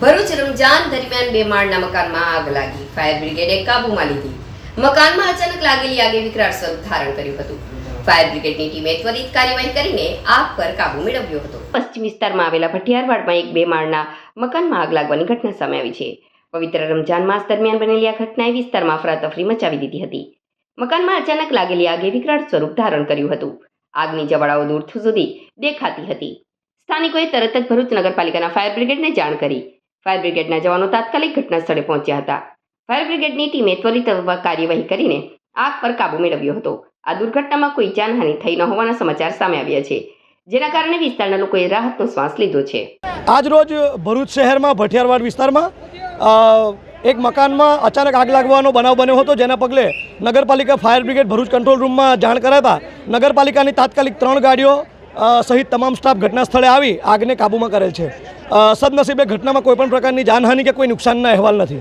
ભરૂચ રમજાન દરમિયાન બે માળના મકાનમાં આગ લાગી. ફાયર બ્રિગેડે કાબૂમાં લીધી. મકાનમાં અચાનક લાગેલી આગે વિકરાળ સ્વરૂપ ધારણ કર્યું હતું. ફાયર બ્રિગેડની ટીમે ત્વરિત કાર્યવાહી કરીને આગ પર કાબુ મેળવ્યો હતો. પશ્ચિમ વિસ્તારમાં આવેલા ભટિયારવાડમાં એક બે માળના મકાનમાં આગ લાગવાની ઘટના સામે આવી છે. પવિત્ર રમજાન માસ દરમિયાન બનેલી આ ઘટનાએ વિસ્તારમાં અફરાતફરી મચાવી દીધી હતી. મકાનમાં અચાનક લાગેલી આગે વિકરાળ સ્વરૂપ ધારણ કર્યું હતું. આગની જવાળાઓ દૂર સુધી દેખાતી હતી. સ્થાનિકોએ તરત જ ભરૂચ નગરપાલિકાના ફાયર બ્રિગેડને જાણ કરી. ફાયર બ્રિગેડના જવાનો તાત્કાલિક ઘટના સ્થળે પહોંચ્યા હતા. ફાયર બ્રિગેડની ટીમે ત્વરિત કાર્યવાહી કરીને આગ પર કાબૂ મેળવ્યો હતો. આ દુર્ઘટનામાં કોઈ જાનહાનિ થઈ ન હોવાના સમાચાર સામે આવ્યા છે, જેના કારણે વિસ્તારના લોકોએ રાહતનો શ્વાસ લીધો છે. આજરોજ ભરૂચ શહેરમાં, ભઠિયારવાડ વિસ્તારમાં એક મકાનમાં અચાનક આગ લાગવાનો બનાવ બન્યો હતો, જેના પગલે નગરપાલિકા ફાયર બ્રિગેડ ભરૂચ કંટ્રોલ રૂમમાં જાણ કરાતા નગરપાલિકાની તાત્કાલિક ત્રણ ગાડીઓ સહિત તમામ સ્ટાફ ઘટના સ્થળે આવી આગને કાબૂમાં કરેલ છે. સદનસીબે ઘટનામાં કોઈપણ પ્રકારની જાનહાનિ કે કોઈ નુકસાનના અહેવાલ નથી.